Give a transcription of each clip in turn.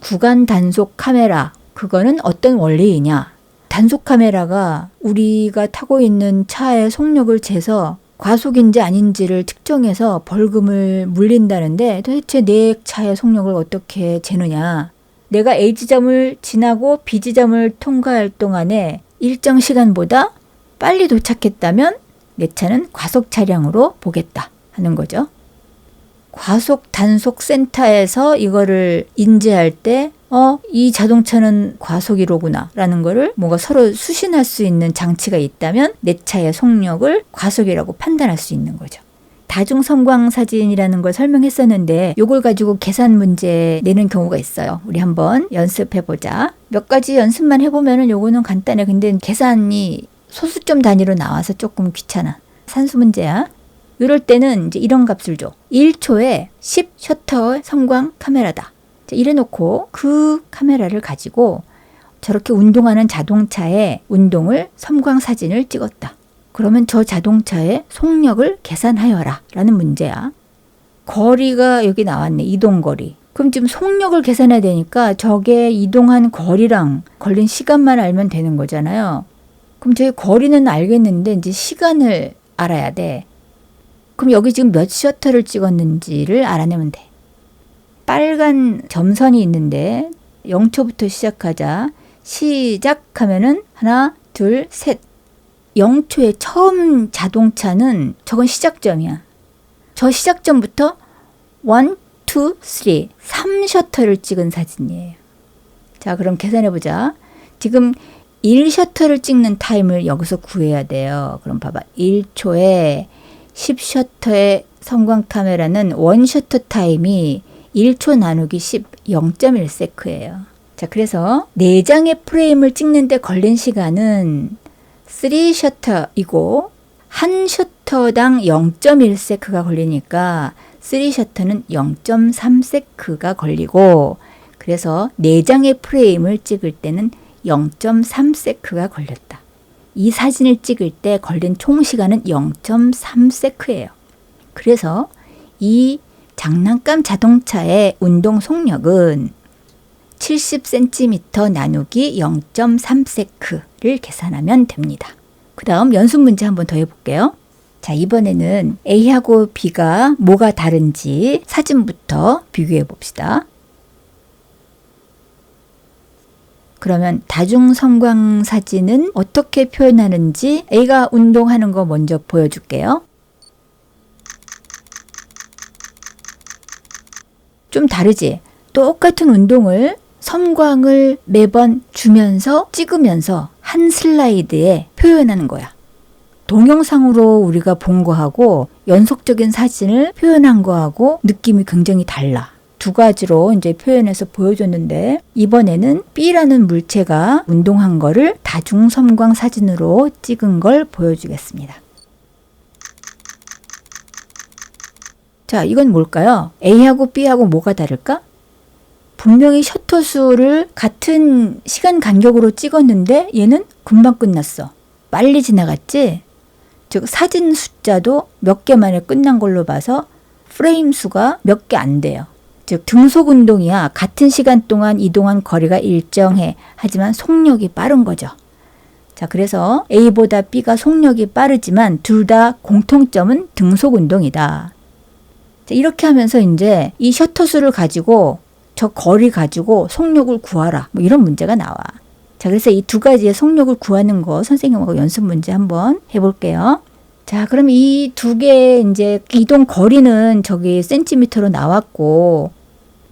구간 단속 카메라 그거는 어떤 원리이냐? 단속 카메라가 우리가 타고 있는 차의 속력을 재서 과속인지 아닌지를 특정해서 벌금을 물린다는데 도대체 내 차의 속력을 어떻게 재느냐? 내가 A 지점을 지나고 B 지점을 통과할 동안에 일정 시간보다 빨리 도착했다면 내 차는 과속 차량으로 보겠다 하는 거죠. 과속 단속 센터에서 이거를 인지할 때 어, 이 자동차는 과속이로구나 라는 거를 뭔가 서로 수신할 수 있는 장치가 있다면 내 차의 속력을 과속이라고 판단할 수 있는 거죠. 다중 섬광 사진이라는 걸 설명했었는데 요걸 가지고 계산 문제 내는 경우가 있어요. 우리 한번 연습해 보자. 몇 가지 연습만 해보면은 요거는 간단해. 근데 계산이 소수점 단위로 나와서 조금 귀찮아. 산수 문제야. 이럴 때는 이제 이런 값을 줘. 1초에 10 셔터 성광 카메라다. 이래 놓고 그 카메라를 가지고 저렇게 운동하는 자동차의 운동을 섬광 사진을 찍었다. 그러면 저 자동차의 속력을 계산하여라 라는 문제야. 거리가 여기 나왔네. 이동거리. 그럼 지금 속력을 계산해야 되니까 저게 이동한 거리랑 걸린 시간만 알면 되는 거잖아요. 그럼 저희 거리는 알겠는데 이제 시간을 알아야 돼. 그럼 여기 지금 몇 셔터를 찍었는지를 알아내면 돼. 빨간 점선이 있는데 0초부터 시작하자. 시작하면은 하나, 둘, 셋. 0초의 처음 자동차는 저건 시작점이야. 저 시작점부터 1, 2, 3, 3셔터를 찍은 사진이에요. 자, 그럼 계산해 보자. 지금 1셔터를 찍는 타임을 여기서 구해야 돼요. 그럼 봐봐. 1초에 10셔터의 성광 카메라는 원셔터 타임이 1초 나누기 10 0.1세크예요. 자, 그래서 4장의 프레임을 찍는데 걸린 시간은 3셔터이고 한 셔터당 0.1세크가 걸리니까 3셔터는 0.3세크가 걸리고 그래서 4장의 프레임을 찍을 때는 0.3세크가 걸렸다. 이 사진을 찍을 때 걸린 총 시간은 0.3세크예요. 그래서 이 장난감 자동차의 운동 속력은 70cm 나누기 0.3세크를 계산하면 됩니다. 그 다음 연습 문제 한번 더 해볼게요. 자, 이번에는 A하고 B가 뭐가 다른지 사진부터 비교해 봅시다. 그러면 다중 성광 사진은 어떻게 표현하는지 A가 운동하는 거 먼저 보여줄게요. 좀 다르지? 똑같은 운동을 섬광을 매번 주면서 찍으면서 한 슬라이드에 표현하는 거야. 동영상으로 우리가 본 거하고 연속적인 사진을 표현한 거하고 느낌이 굉장히 달라. 두 가지로 이제 표현해서 보여줬는데 이번에는 B라는 물체가 운동한 거를 다중섬광 사진으로 찍은 걸 보여주겠습니다. 자, 이건 뭘까요? A하고 B하고 뭐가 다를까? 분명히 셔터 수를 같은 시간 간격으로 찍었는데 얘는 금방 끝났어. 빨리 지나갔지? 즉, 사진 숫자도 몇 개 만에 끝난 걸로 봐서 프레임 수가 몇 개 안 돼요. 즉, 등속 운동이야. 같은 시간 동안 이동한 거리가 일정해. 하지만 속력이 빠른 거죠. 자, 그래서 A보다 B가 속력이 빠르지만 둘 다 공통점은 등속 운동이다. 자, 이렇게 하면서 이제 이 셔터 수를 가지고 저 거리 가지고 속력을 구하라. 뭐 이런 문제가 나와. 자, 그래서 이 두 가지의 속력을 구하는 거 선생님하고 연습 문제 한번 해볼게요. 자, 그럼 이 두 개의 이제 이동 거리는 저기 센티미터로 나왔고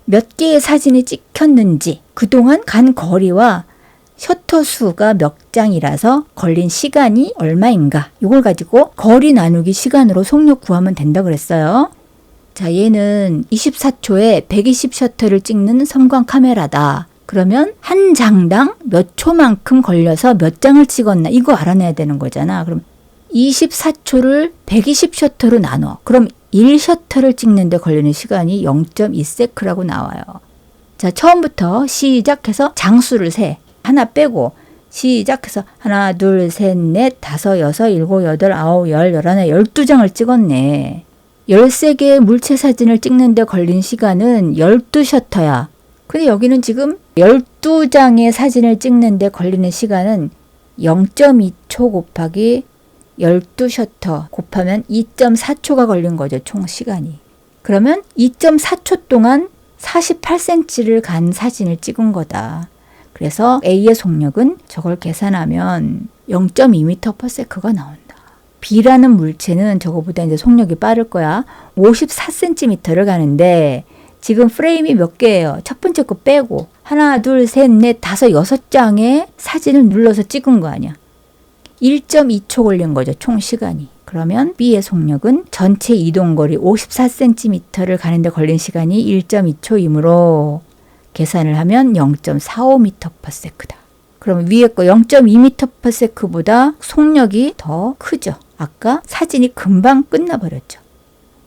몇 개의 사진이 찍혔는지 그동안 간 거리와 셔터 수가 몇 장이라서 걸린 시간이 얼마인가 이걸 가지고 거리 나누기 시간으로 속력 구하면 된다 그랬어요. 자, 얘는 24초에 120 셔터를 찍는 섬광 카메라다. 그러면 한 장당 몇 초만큼 걸려서 몇 장을 찍었나 이거 알아내야 되는 거잖아. 그럼 24초를 120 셔터로 나눠. 그럼 1 셔터를 찍는데 걸리는 시간이 0.2세크라고 나와요. 자, 처음부터 시작해서 장수를 세. 하나 빼고 시작해서 하나, 둘, 셋, 넷, 다섯, 여섯, 일곱, 여덟, 아홉, 열, 열하나, 열두 장을 찍었네. 13개의 물체 사진을 찍는데 걸린 시간은 12셔터야. 근데 여기는 지금 12장의 사진을 찍는데 걸리는 시간은 0.2초 곱하기 12 셔터 곱하면 2.4초가 걸린 거죠, 총 시간이. 그러면 2.4초 동안 48cm를 간 사진을 찍은 거다. 그래서 A의 속력은 저걸 계산하면 0.2m/s가 나온다. B라는 물체는 저거보다 이제 속력이 빠를 거야. 54cm를 가는데 지금 프레임이 몇 개예요? 첫 번째 거 빼고 하나, 둘, 셋, 넷, 다섯, 여섯 장의 사진을 눌러서 찍은 거 아니야. 1.2초 걸린 거죠. 총 시간이. 그러면 B의 속력은 전체 이동거리 54cm를 가는데 걸린 시간이 1.2초이므로 계산을 하면 0.45m/s다. 그럼 위에 거 0.2m/s보다 속력이 더 크죠. 아까 사진이 금방 끝나버렸죠.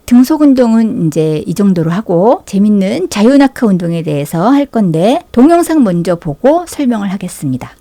등속 운동은 이제 이 정도로 하고 재밌는 자유낙하 운동에 대해서 할 건데 동영상 먼저 보고 설명을 하겠습니다.